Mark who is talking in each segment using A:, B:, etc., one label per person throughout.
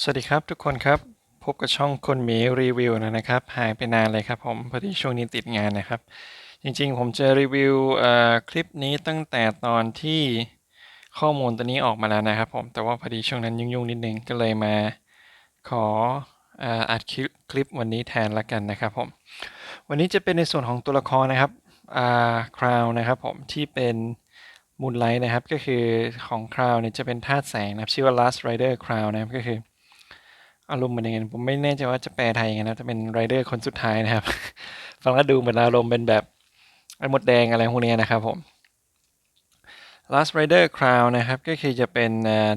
A: สวัสดีครับทุกคนครับ พบกับช่องคนหมีรีวิวนะครับ หายไปนานเลยครับผมพอดีช่วงนี้ติดงานนะครับ จริงๆ ผมจะรีวิวคลิปนี้ตั้งแต่ตอนที่ข้อมูลตัวนี้ออกมาแล้วนะครับผมแต่ว่าพอดีช่วงนั้นยุ่งๆนิดนึงก็เลยมาขออ,อัดคลิปคลิปวันนี้แทนละกันนะครับผมวันนี้จะเป็นในส่วนของตัวละครนะครับอ่าคราวนะครับผมที่เป็นมูนไลท์นะครับก็คือของคราวเนี่ยจะเป็นธาตุแสงนะครับชื่อว่า Last Rider Crown นะครับก็คือ อารมณ์เหมือนยังไงผมไม่แน่ใจว่าจะแปลไทยยังไงนะจะเป็นไรเดอร์คนสุดท้ายนะครับ ฟังแล้วดูเหมือนอารมณ์เป็นแบบไอ้มดแดงอะไรพวกนี้นะครับผม Last Rider Crown นะครับ ก็คือจะเป็น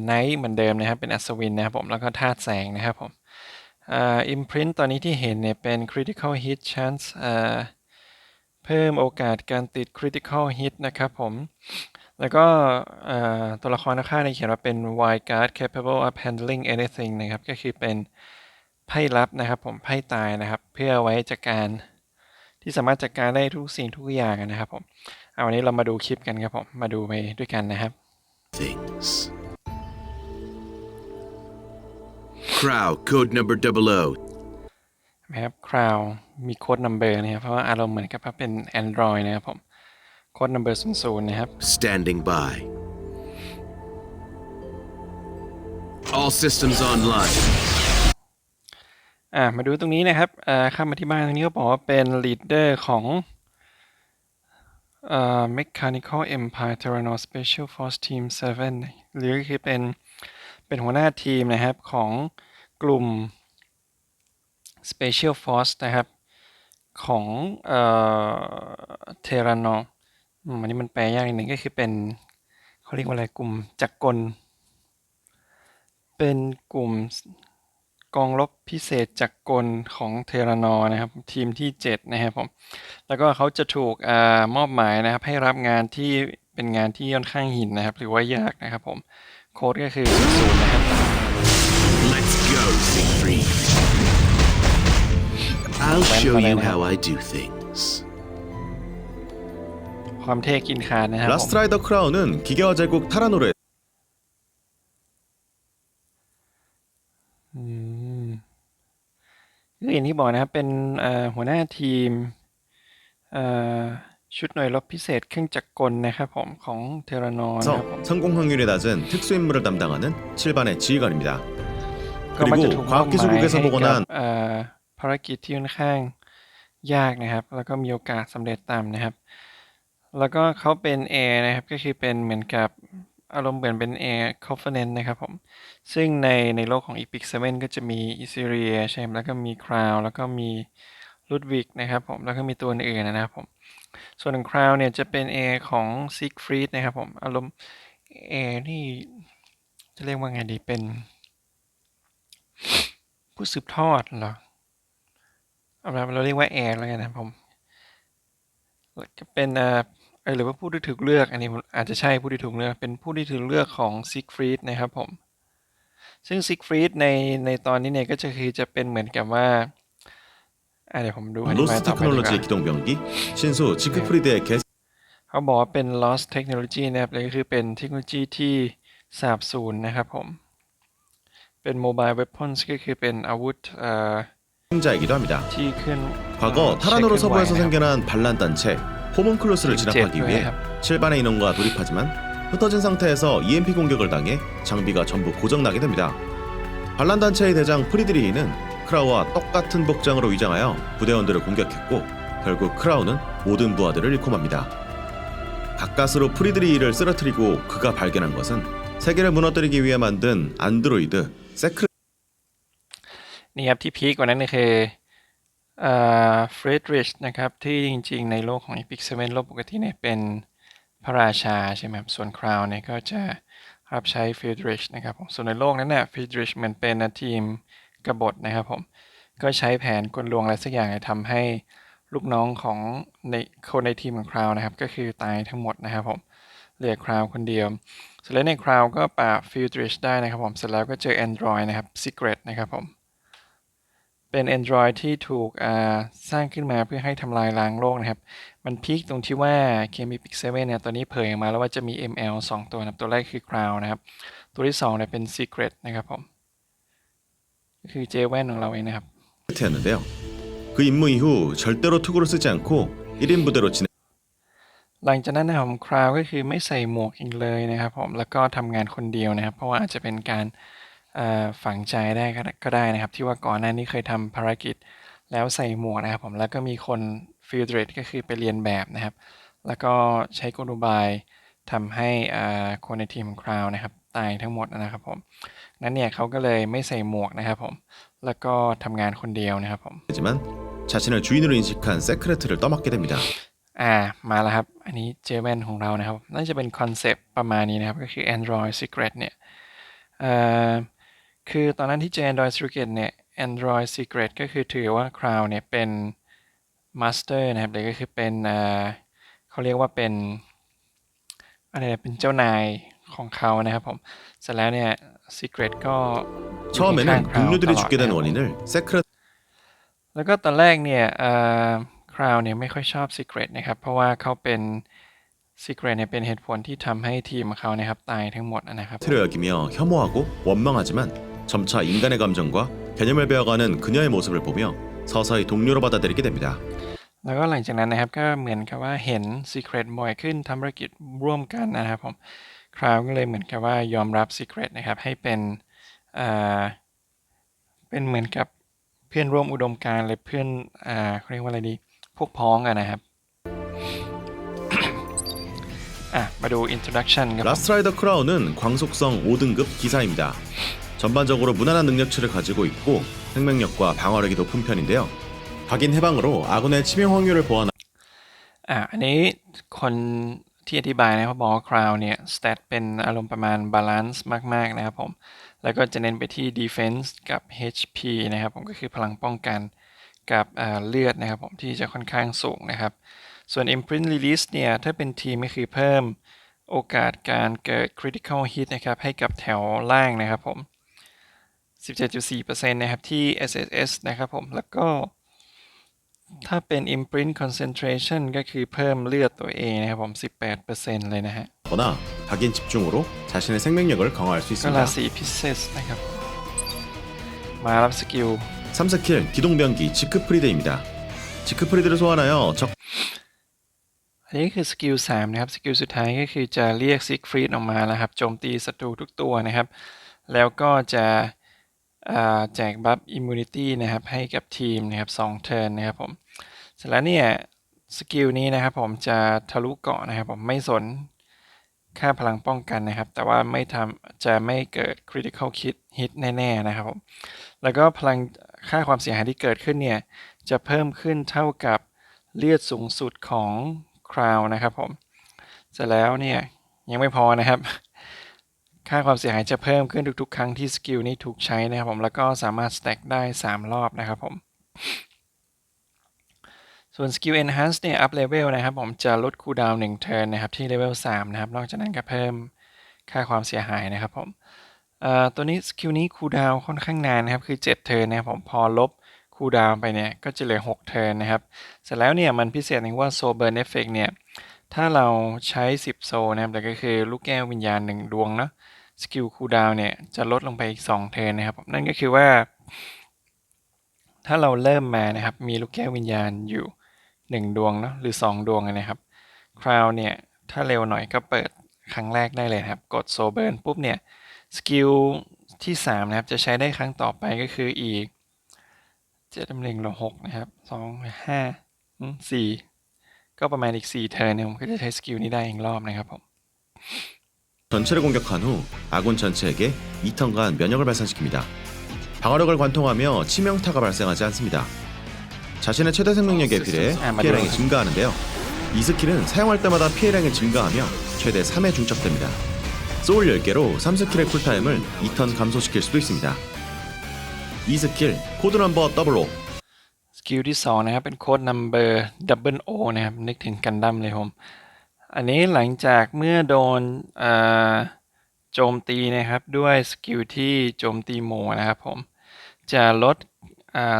A: ไนท์เหมือนเดิมนะครับ เป็นอัศวินนะครับผม แล้วก็ธาตุแสงนะครับผมอ่า imprint ตอนนี้ที่เห็นเนี่ย เป็น critical hit chance เพิ่มโอกาสการติด critical hit นะครับผม แล้วก็เอ่อตัวละครข้างๆในเขียนว่าเป็น wild card capable of handling anything นะครับ ก็คือเป็นไพ่ลับนะครับผมไพ่ตายนะครับ เพื่อไว้จัดการที่สามารถจัดการได้ทุกสิ่งทุกอย่างนะครับผมเอาวันนี้เรามาดูคลิปกันครับผม มาดูไปด้วยกันนะครับ
B: things. Crow, code number 00.
A: นะครับคราวมีโค้ด number นะครับเพราะว่าอารมณ์เหมือนกับว่าเป็น Android นะครับผม โค้ด number 00นะครับ
B: Standing by. All systems online.
A: อ่ามาดูตรงนี้นะครับอ่าข้ามมาที่บ้านตรงนี้ก็บอกว่าเป็น leader ของอ่า Mechanical Empire Terranor Special Force Team 7 หรือคือเป็น เป็นหัวหน้าทีมนะครับ ของกลุ่ม Special Force นะครับ ของเอ่อ Terranor อืมอันนี้มันแปลยากนิดหนึ่งก็คือเป็นเขาเรียกว่าอะไรกลุ่มจักรกล เป็นกลุ่มกองรบพิเศษจากรกลของเทรนอร์นะครับ ทีมที่ 7 นะครับผม แล้วก็เขาจะถูกอมอบหมายนะครับ ให้รับงานที่เป็นงานที่ค่อนข้างหินนะครับ หรือว่ายากนะครับผม โค้ดก็คือศูนย์นะครับ
B: Let's go, Siegfried. I'll show you how I do things.
A: ความเท่กินขาดนะครับผม
C: 라스트라이더 크라운은 기계화 제국 타라노르의
A: อืมก็อย่างที่บอกนะครับ เป็นเอ่อหัวหน้าทีมเอ่อชุดหน่วยรบพิเศษเครื่องจักรกลนะครับผมของเทรานอร์นะครับผม
C: 서 성공 확률이 낮은 특수 임무를 담당하는 7반의 지휘관입니다.
A: ก็มักจะถู
C: 그리고
A: กมอบหมาย
C: 과학기술국에서
A: ให้กับ
C: 보관한
A: เอ่อภารกิจที่ค่อนข้างยากนะครับ แล้วก็มีโอกาสสำเร็จต่ำนะครับ แล้วก็เขาเป็นแอร์นะครับ ก็คือเป็นเหมือนกับอารมณ์เหมือนเป็นแอร์คอฟเฟนนนะครับผม ซึ่งในในโลกของ Epic 7 ก็จะมีอิซิเรียใช่ไหมแล้วก็มีคราวแล้วก็มีลูดวิกนะครับผม แล้วก็มีตัวอื่นๆนะครับผม ส่วนคราวเนี่ยจะเป็นแอร์ของซิกฟรีดนะครับผม อารมณ์แอร์นี่จะเรียกว่าไงดีเป็น ผู้สืบทอดเหรอเอาละเราเรียกว่าแอร์แล้วกันนะผมจะเป็น เอ่อเอ่อหรือว่าผู้ที่ถูกเลือก อันนี้ผมอาจจะใช่ผู้ที่ถูกเลือก เป็นผู้ที่ถูกเลือกของซิกฟรีดนะครับผม ซึ่งซิกฟรีดในในตอนนี้เนี่ยก็จะคือจะเป็นเหมือนกับว่าอ่ะเดี๋ยวผมดูอธิบาย
C: 로스
A: ต่อไปดีกว่า
C: 테크놀로지의 기동 병기 신수 지크프리드의 개
A: เขาบอกว่าเป็น lost technology นะครับเลยก็คือเป็นเทคโนโลยีที่สาบสูญนะครับผม เป็น mobile weapons ก็คือเป็นอาวุธเอ่อ
C: 자이기도 합니다.
A: ที่ขึ้น
C: 과거
A: เอ่อ
C: 타라노르
A: ใช้เครื่องไหว
C: 서부에서
A: นะครับ
C: 생겨난 반란 단체 호문클로스를 진압하기
A: jet
C: 위해
A: 웹.
C: 7반의 인원과 돌입하지만 흩어진 상태에서 EMP 공격을 당해 장비가 전부 고장나게 됩니다. 반란 단체의 대장 프리드리히는 크라우와 똑같은 복장으로 위장하여 부대원들을 공격했고 결국 크라우는 모든 부하들을 잃고 맙니다. 가까스로 프리드리히를 쓰러뜨리고 그가 발견한 것은 세계를 무너뜨리기 위해 만든 안드로이드 세크레
A: นี่ครับที่พีคกว่านั้นก็คือ เฟรดริชนะครับ ที่จริงๆ ในโลกของ Epic 7 โลกปกติเนี่ยเป็นพระราชาใช่ไหมครับส่วนคราวเนี่ยก็จะรับใช้เฟรดริชนะครับผมส่วนในโลกนั้นเนี่ยเฟรดริชเหมือนเป็นทีมกบฏนะครับผม ก็ใช้แผนกลลวงอะไรสักอย่างทำให้ลูกน้องของในคนในทีมของคราวนะครับ ก็คือตายทั้งหมดนะครับผมเหลือคราวคนเดียวเสร็จแล้วในคราวก็ปราบฟิลดริชได้นะครับผมเสร็จแล้วก็เจอ Android นะครับ Secret นะครับผม เป็น Android ที่ถูกอ่าสร้างขึ้นมาเพื่อให้ทำลายล้างโลกนะครับ มันพีคตรงที่ว่า k m p i x 7เนี่ยตอนนี้เผยออกมาแล้วว่าจะมี ML 2 ตัวนะครับ ตัวแรกคือ Crown นะครับ ตัวที่2เนี่ยเป็น Secret นะครับผม คือเจแว่นของเราเองนะครับ
C: 였는데요. 그 임무 이후 절대로 투구를 쓰지 않고 1인 부대로 진행
A: หลังจากนั้นนะครับผมคราวก็คือไม่ใส่หมวกอีกเลยนะครับผมแล้วก็ทำงานคนเดียวนะครับ เพราะว่าอาจจะเป็นการเอ่อ ฝังใจได้ก็ได้ก็ได้นะครับ ที่ว่าก่อนหน้านี้เคยทำภารกิจแล้วใส่หมวกนะครับผมแล้วก็มีคนฟิลเดรตก็คือไปเรียนแบบนะครับ แล้วก็ใช้กลอุบายทำให้อ่าคนในทีมของคราวนะครับตายทั้งหมดนะครับผมนั้นเนี่ยเขาก็เลยไม่ใส่หมวกนะครับผมแล้วก็ทำงานคนเดียวนะครับผม
C: 지만 자신을 주인으로 인식한 세크레트를 떠맡게 됩니다.
A: อ่ามาแล้วครับ อันนี้เจเวนของเรานะครับ น่าจะเป็นคอนเซปต์ประมาณนี้นะครับ ก็คือ Android Secret เนี่ยเอ่อ คือตอนนั้นที่เจอ Android Secret เนี่ย Android Secret ก็คือถือว่า Crown เนี่ยเป็น Master นะครับหรือก็คือเป็นเอ่อเขาเรียกว่าเป็นอะไรนะเป็นเจ้านายของเขานะครับผม เสร็จแล้วเนี่ย Secret ก็อยู่ข้าง
C: 처음에는
A: Crown
C: 동료들이
A: ตลอด
C: 죽게
A: นะค
C: 된
A: รับผม
C: 원인을 세크레
A: แล้วก็ตอนแรกเนี่ยเอ่อคราวเนี่ยไม่ค่อยชอบ Secret นะครับ เพราะว่าเขาเป็น Secret เนี่ยเป็นเหตุผลที่ทำให้ทีมของเขานะครับตายทั้งหมดนะครับ
C: 트로 여기며 혐오하고 원망하지만 점차 인간의 감정과 개념을 배워가는 그녀의 모습을 보며 서서히 동료로 받아들이게 됩니다.
A: แล้วก็หลังจากนั้นนะครับก็เหมือนกับว่าเห็น Secret บ่อยขึ้นทำธุรกิจร่วมกันนะครับผมคราวก็เลยเหมือนกับว่ายอมรับ Secret นะครับให้เป็นเอ่อเป็นเหมือนกับเพื่อนร่วมอุดมการณ์เลยเพื่อนอ่าเขาเรียกว่าอะไรดี พวกพ้องกันนะครับ อ่ะมาดู introduction ครับผม
C: 라스트라이더 크라운은 광속성 5등급 기사입니다. 전반적으로 무난한 능력치를 가지고 있고 생명력과 방어력이 높은 편인데요. 각인 해방으로 아군의 치명 확률을 보완
A: อ่ะอันนี้คนที่อธิบายนะครับบอกว่าคราวเนี่ยสเตตเป็นอารมณ์ประมาณบาลานซ์มาก ๆ นะครับผม แล้วก็จะเน้นไปที่ defense กับ HP นะครับผมก็คือพลังป้องกันกับอ่าเลือดนะครับผมที่จะค่อนข้างสูงนะครับ ส่วน imprint release เนี่ยถ้าเป็นทีมก็คือเพิ่มโอกาสการเกิด critical hit นะครับให้กับแถวล่างนะครับผม 17.4%นะครับที่ SSS นะครับผมแล้วก็ ถ้าเป็น imprint concentration ก็คือเพิ่มเลือดตัวเองนะครับผม 18%เลยนะฮะ
C: 거나 각인 집중으로 자신의 생명력을 강화할 수
A: ก็รา
C: 있습니다.
A: ศีพิเศษนะครับผมมารับสกิล
C: 3스킬 기동병기 지크프리드입니다. 지크프리드를 소환하여 적
A: อันนี้คือสกิล3นะครับ สกิลสุดท้ายก็คือจะเรียกซิกฟรีดออกมาแล้วครับ โจมตีศัตรูทุกตัวนะครับ แล้วก็จะอ่า แจกบัฟอิมมูนิตี้นะครับให้กับทีมนะครับ2เทิร์นนะครับผมเสร็จแล้วเนี่ยสกิลนี้นะครับผมจะทะลุเกาะนะครับผมไม่สนค่าพลังป้องกันนะครับ แต่ว่าไม่ทำจะไม่เกิด critical hit hit แน่ๆนะครับผมแล้วก็พลังค่าความเสียหายที่เกิดขึ้นเนี่ยจะเพิ่มขึ้นเท่ากับเลือดสูงสุดของคราวนะครับผมเสร็จแล้วเนี่ยยังไม่พอนะครับ ค่าความเสียหายจะเพิ่มขึ้นทุกๆ ครั้งที่สกิลนี้ถูกใช้นะครับผม แล้วก็สามารถสแต็กได้ 3 รอบนะครับผม ส่วนสกิล enhance เนี่ย up level นะครับผมจะลดคูลดาวน์1 turn นะครับ ที่ level 3 นะครับ นอกจากนั้นก็เพิ่มค่าความเสียหายนะครับผมตัวนี้สกิลนี้คูลดาวน์ค่อนข้างนานนะครับ คือ 7 เทิร์นนะครับผม พอลบคูลดาวน์ไปเนี่ยก็จะเหลือ 6 เทิร์นนะครับ เสร็จแล้วเนี่ยมันพิเศษตรงว่า soul burn effect เนี่ย ถ้าเราใช้ 10 โซนะครับแต่ก็คือลูกแก้ววิญญาณ 1 ดวงเนาะ สกิลคูลดาวน์เนี่ยจะลดลงไปอีก2เทิร์นนะครับ นั่นก็คือว่า ถ้าเราเริ่มมานะครับ มีลูกแก้ววิญญาณอยู่ 1 ดวงเนาะหรือ 2 ดวงนะครับคราวเนี่ย ถ้าเร็วหน่อยก็เปิดครั้งแรกได้เลยครับ กดโซเบิร์นปุ๊บเนี่ยสกิลที่ 3 นะครับ จะใช้ได้ครั้งต่อไปก็คืออีกเจ็ดหนึ่งลบหกนะครับสองห้าสี่ก็ประมาณอีก4เทิร์นเนี่ยผมก็จะใช้สกิลนี้ได้อีกรอบนะครับผม
C: 전체를 공격한 후 아군 전체에게 2턴간 면역을 발산시킵니다. 방어력을 관통하며 치명타가 발생하지 않습니다. 자신의 최대 생명력에 비례해
A: 아, 맞아요.
C: 피해량이 증가하는데요. 이 스킬은 사용할 때마다 피해량이 증가하며 최대 3회 중첩됩니다. 소울 10개로 3스킬의 쿨타임을 2턴 감소시킬 수도 있습니다. 이 스킬 코드 넘버 더블로
A: สกิลที่ 2 นะครับ เป็นโค้ด number double O นะครับ นึกถึงกันดั้มเลยผม อันนี้หลังจากเมื่อโดนโจมตีนะครับด้วยสกิลที่โจมตีหมู่นะครับผม จะลด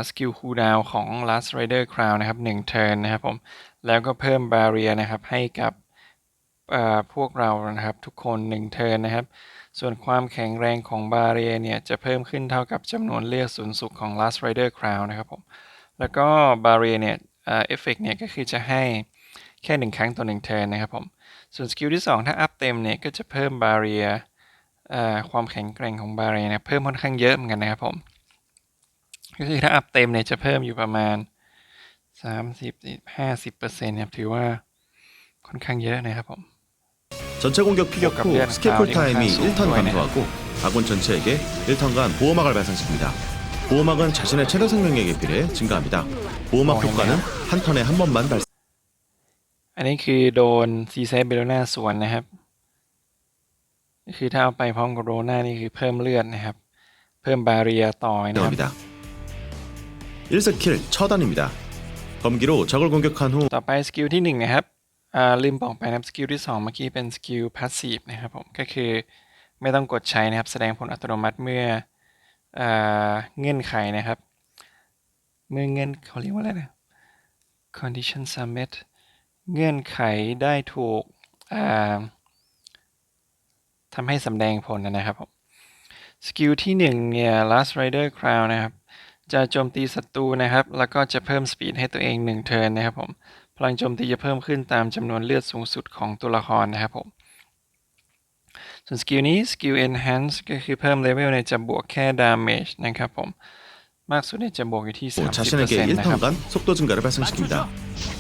A: สกิลคูลดาวของ Last Rider Crown นะครับ1 turn นะครับผม แล้วก็เพิ่ม barrier นะครับให้กับพวกเรานะครับทุกคน 1 turn นะครับ ส่วนความแข็งแรงของบาเรียเนี่ย จะเพิ่มขึ้นเท่ากับจำนวนเลือดศูนย์สุขของ Last Rider Crown นะครับผม แล้วก็บาเรียเนี่ยเอ่อฟเฟกเนี่ยก็คือจะให้ แค่หนึ่งครั้งต่อหนึ่งเทิร์นนะครับผม ส่วนสกิลที่ 2 ถ้าอัพเต็มเนี่ยก็จะเพิ่มบาเรียความแข็งแกร่งของบาเรียนะเพิ่มค่อนข้างเยอะเหมือนกันนะครับผม ก็คือถ้าอัพเต็มเนี่ยจะเพิ่มอยู่ประมาณ 30 50เปอร์เซ็นต์ครับถือว่าค่อนข้างเยอะนะครับผม
C: 전체 공격 피격 후
A: 공격하면
C: 스킬 쿨타임이
A: 가운데
C: 1턴
A: 가운데
C: 감소하고 아군 전체에게 1턴간 보호막을 발산시킵니다. 보호막은 자신의 최대 생명력에 비례 증가합니다. 보호막
A: 어,
C: 효과는 한 턴에 한 번만 발생.
A: อันนี้คือโดนซีเซเบโลนาสวนนะครับ คือถ้าเอาไปพร้อมกับโรนานี่คือเพิ่มเลือดนะครับ เพิ่มบาเรียต่อนะครับ
C: 합니다. 1스킬 처단입니다. 검기로 적을 공격한 후
A: ต่อไปสกิลที่หนึ่งนะครับอ่าลืมบอกไปนะครับสกิลที่สองเมื่อกี้เป็นสกิลพาสซีฟนะครับผมก็คือไม่ต้องกดใช้นะครับ แสดงผลอัตโนมัติเมื่ออ่าเงื่อนไขนะครับ เมื่อเงื่อนเขาเรียกว่าอะไรนะ condition summit เงื่อนไขได้ถูกทำให้สำแดงผลนะครับผมสกิลที่หนึ่งเนี่ย last rider crown นะครับ จะโจมตีศัตรูนะครับ แล้วก็จะเพิ่มสปีดให้ตัวเอง1เทิร์นนะครับผมพลังโจมตีจะเพิ่มขึ้นตามจำนวนเลือดสูงสุดของตัวละครนะครับผมส่วนสกิลนี้สกิล enhance ก็คือเพิ่มเลเวลเนี่ยจะบวกแค่ damage นะครับผม มากสุดเนี่ยจะบวกอยู่ที่ 30%
C: 자신에게
A: นะครับ
C: 1턴간 속도 증가를 발생시킵니다.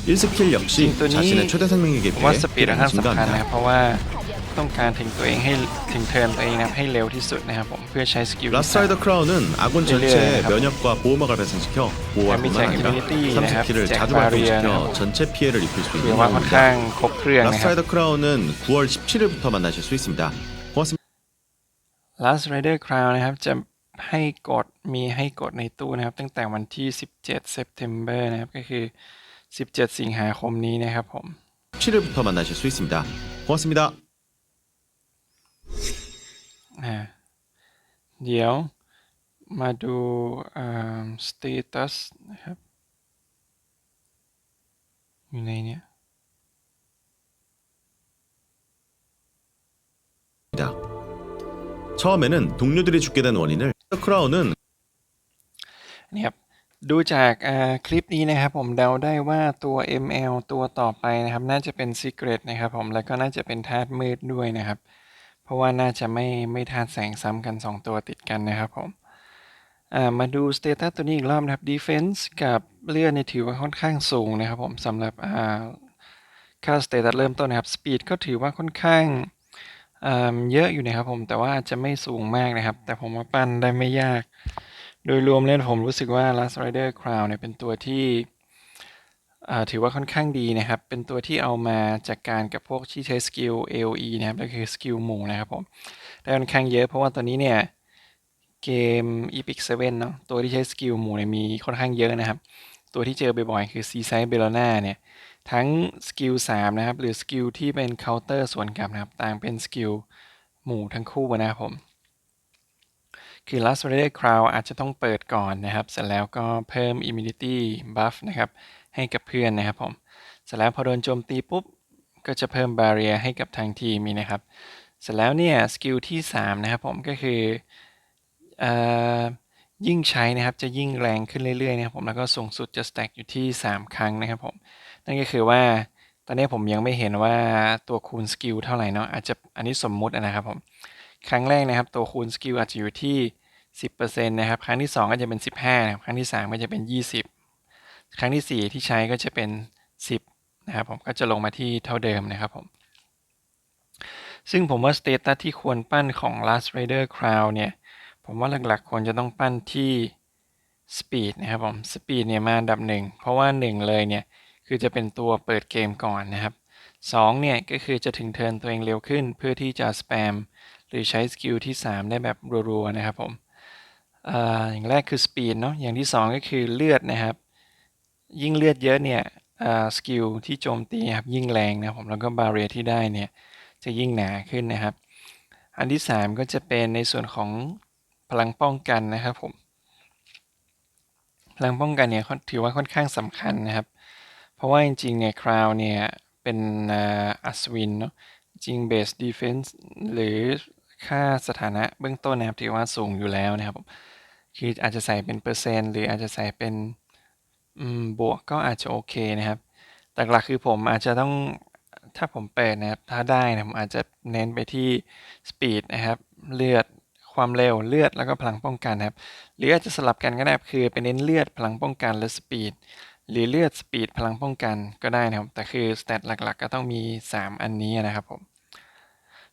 C: 1스킬 역시
A: 또 니-
C: 자신의 최대 생명력에
A: ผมว่า
C: 비례
A: สปีดค่อนข้างสำคัญนะ
C: 증가합니다.
A: เพราะว่าต้องการถึงตัวเองให้ถึงเทิร์นตัวเองนะครับให้เร็วที่สุดนะครับผมเพื่อใช้สกิลที่สาม
C: 라스트라이더 크라운은 아군 전체에
A: 릴리아의
C: 면역과 보호막을 발생시켜 보호할
A: 네,
C: 뿐만 아니라
A: 이뮤니티,
C: 3스킬을
A: 네,
C: 자주
A: 바리아,
C: 발동시켜 전체 피해를 입힐 수
A: ถื
C: 있는
A: อว่าค่อนข้าง
C: 영웅입니다.
A: ครบเครื่องนะครับ
C: 라스트라이더 크라운은 9월 17일부터 만나실 수 있습니다. 고맙습니다.
A: Last Rider Crown นะครับ จะ ให้กดมีให้กดในตู้นะครับ ตั้งแต่วันที่ 17 September นะครับ ก็คือ 17 สิงหาคมนี้นะครับผม
C: 17일부터 만나실 수 있습니다. 고맙습니다.
A: อ่าเดี๋ยวมาดูอ่า status นะครับ อยู่ในเนี้ย
C: 처음에는 동료들이 죽게 된 원인을 크라운은
A: นี่ครับ ดูจากอ่าคลิปนี้นะครับ ผมเดาได้ว่าตัว ML ตัวต่อไปนะครับ น่าจะเป็น Secret นะครับผมแล้วก็น่าจะเป็นธาตุมืดด้วยนะครับ เพราะว่าน่าจะไม่ไม่ธาตุแสงซ้ำกัน 2 ตัวติดกันนะครับผมอ่ามาดู Status ตัวนี้อีกรอบนะครับ Defense กับเลือดเนี่ยถือว่าค่อนข้างสูงนะครับผมสำหรับอ่าค่า Status เริ่มต้นนะครับ Speed ก็ถือว่าค่อนข้าง อ่าเยอะอยู่นะครับผม แต่ว่าจะไม่สูงมากนะครับ แต่ผมว่าปั้นได้ไม่ยาก โดยรวมเล่นผมรู้สึกว่า Last Rider Crown เนี่ยเป็นตัวที่ถือว่าค่อนข้างดีนะครับ เป็นตัวที่เอามาจัดการกับพวกที่ใช้สกิล AOE นะครับก็คือสกิลหมู่นะครับผม ได้ค่อนข้างเยอะเพราะว่าตัวนี้เนี่ย เกม Epic 7เนาะตัวที่ใช้สกิลหมู่เนี่ยมีค่อนข้างเยอะนะครับ ตัวที่เจอบ่อยๆคือ Seaside Bellona เนี่ยทั้งสกิล3นะครับหรือสกิลที่เป็นเคาน์เตอร์สวนกลับนะครับต่างเป็นสกิลหมู่ทั้งคู่นะครับผม คือ Last Rider Crown อาจจะต้องเปิดก่อนนะครับ เสร็จแล้วก็เพิ่ม Immunity Buff นะครับให้กับเพื่อนนะครับผมเสร็จแล้วพอโดนโจมตีปุ๊บ ก็จะเพิ่ม Barrier ให้กับทางทีมนี้นะครับ เสร็จแล้วเนี่ยสกิลที่ 3 นะครับผมก็คือเอ่อ ยิ่งใช้นะครับจะยิ่งแรงขึ้นเรื่อยๆนะครับผมแล้วก็สูงสุดจะ stack อยู่ที่ 3 ครั้งนะครับผมนั่นก็คือว่าตอนนี้ผมยังไม่เห็นว่าตัวคูณสกิลเท่าไหร่เนาะอาจจะอันนี้สมมุตินะครับผมครั้งแรกนะครับ ตัวคูณสกิลอาจจะอยู่ที่ 10%นะครับครั้งที่ 2 ก็จะเป็น 15นะครับครั้งที่ 3 ก็จะเป็น 20 ครั้งที่ 4 ที่ใช้ก็จะเป็น 10นะครับผมก็จะลงมาที่เท่าเดิมนะครับผมซึ่งผมว่าสเตตัสที่ควรปั้นของ Last Rider Crown เนี่ย ผมว่าหลักๆควรจะต้องปั้นที่ Speed นะครับผม Speed เนี่ยมาอันดับหนึ่งเพราะว่า 1 เลยเนี่ย คือจะเป็นตัวเปิดเกมก่อนนะครับ2เนี่ย ก็คือจะถึงเทิร์นตัวเองเร็วขึ้น เพื่อที่จะสแปมหรือใช้สกิลที่ 3 ได้แบบรัวๆนะครับผมออย่างแรกคือ Speed เนาะอย่างที่ 2 ก็คือเลือดนะครับ ยิ่งเลือดเยอะเนี่ยสกิลที่โจมตีครับยิ่งแรงนะครับผมแล้วก็บาเรียที่ได้เนี่ยจะยิ่งหนาขึ้นนะครับ อันที่ 3 ก็จะเป็นในส่วนของ พลังป้องกันนะครับผม พลังป้องกันเนี่ยถือว่าค่อนข้างสำคัญนะครับ เพราะว่าจริงๆเนี่ยคราวเนี่ยเป็นอัศวินเนาะจริงเบสดีเฟนส์หรือค่าสถานะเบื้องต้นนะครับถือว่าสูงอยู่แล้วนะครับผมคืออาจจะใส่เป็นเปอร์เซ็นต์หรืออาจจะใส่เป็นบวกก็อาจจะโอเคนะครับ แต่หลักคือผมอาจจะต้องถ้าผมเปิดนะครับ ถ้าได้นะผมอาจจะเน้นไปที่ speed นะครับ เลือด ความเร็วเลือดแล้วก็พลังป้องกันครับ หรืออาจจะสลับกันก็ได้คือไปเน้นเลือดพลังป้องกันและ speed หรือเลือด speed พลังป้องกันก็ได้นะครับ แต่คือ stat หลักๆ ก็ต้องมี 3 อันนี้นะครับผม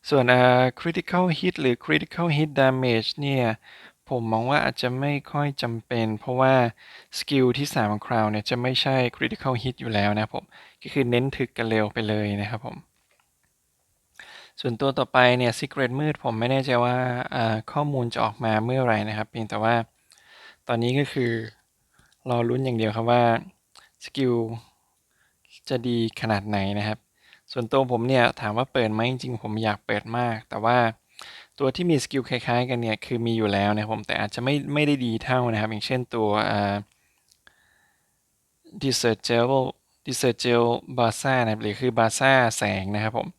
A: ส่วนเอ่อ critical hit หรือ critical hit damage เนี่ยผมมองว่าอาจจะไม่ค่อยจำเป็น เพราะว่าสกิลที่3ของ Crown เนี่ยจะไม่ใช่ critical hit อยู่แล้วนะครับผม ก็คือเน้นถึกกันเร็วไปเลยนะครับผม ส่วนตัวต่อไปเนี่ย Secret มืดผมไม่แน่ใจว่าข้อมูลจะออกมาเมื่อไหร่นะครับเพียงแต่ว่าตอนนี้ก็คือ รอลุ้นอย่างเดียวครับว่าสกิลจะดีขนาดไหนนะครับ ส่วนตัวผมเนี่ยถามว่าเปิดไหมจริงๆผมอยากเปิดมาก แต่ว่าตัวที่มีสกิลคล้ายๆ กันเนี่ย คือมีอยู่แล้วนะผมแต่อาจจะไม่ไม่ได้ดีเท่านะครับ อย่างเช่นตัว d e s e r t Gel d e s e r t Gel b a s a นะครับหรือคือบาซ่าแสงนะครับผม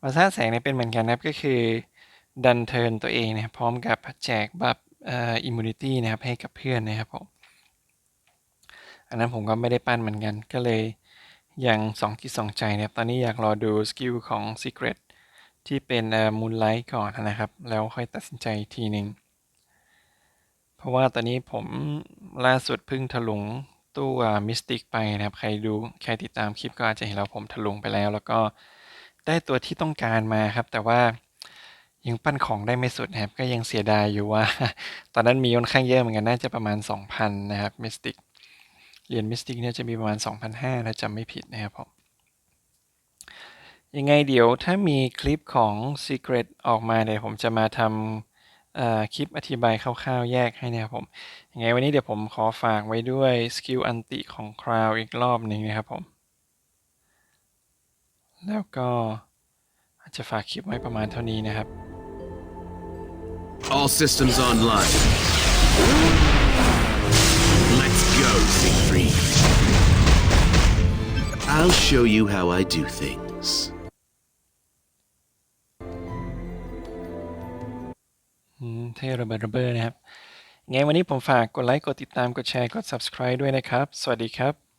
A: บาซ่าแสงเนี่ยเป็นเหมือนกันนะครับก็คือดันเทิร์นตัวเองนะครับพร้อมกับแจกบัฟเอ่ออิมมูนิตี้นะครับให้กับเพื่อนนะครับผมอันนั้นผมก็ไม่ได้ปั้นเหมือนกันก็เลยยังสองจิตสองใจนะครับ ตอนนี้อยากรอดูสกิลของ Secret ที่เป็นเอ่อ Moonlight ก่อนนะครับ แล้วค่อยตัดสินใจทีหนึ่งเพราะว่าตอนนี้ผมล่าสุดเพิ่งถลุงตู้มิสติกไปนะครับ ใครดูใครติดตามคลิปก็อาจจะเห็นแล้วผมถลุงไปแล้ว แล้วก็ ได้ตัวที่ต้องการมาครับ แต่ว่ายังปั้นของได้ไม่สุดนะครับ ก็ยังเสียดายอยู่ว่า ตอนนั้นมีค่อนข้างเยอะเหมือนกันน่าจะประมาณ 2,000 นะครับมิสติกเหรียญมิสติกเนี่ยจะมีประมาณ 2,500ถ้าจำไม่ผิดนะครับผมยังไงเดี๋ยวถ้ามีคลิปของ Secret ออกมาเดี๋ยวผมจะมาทำคลิปอธิบายคร่าวๆ แยกให้นะครับผมยังไงวันนี้เดี๋ยวผมขอฝากไว้ด้วยสกิลอันติของคราวอีกรอบหนึ่งนะครับผม แล้วก็อาจจะฝากคลิปไว้ประมาณเท่านี้นะครับ
B: All systems online. Let's go, Siegfried. I'll show you how I do things.
A: อืมเท่ระเบิดระเบ้อนะครับ ไงวันนี้ผมฝากกดไลค์ กดติดตาม กดแชร์ กด subscribe ด้วยนะครับ สวัสดีครับ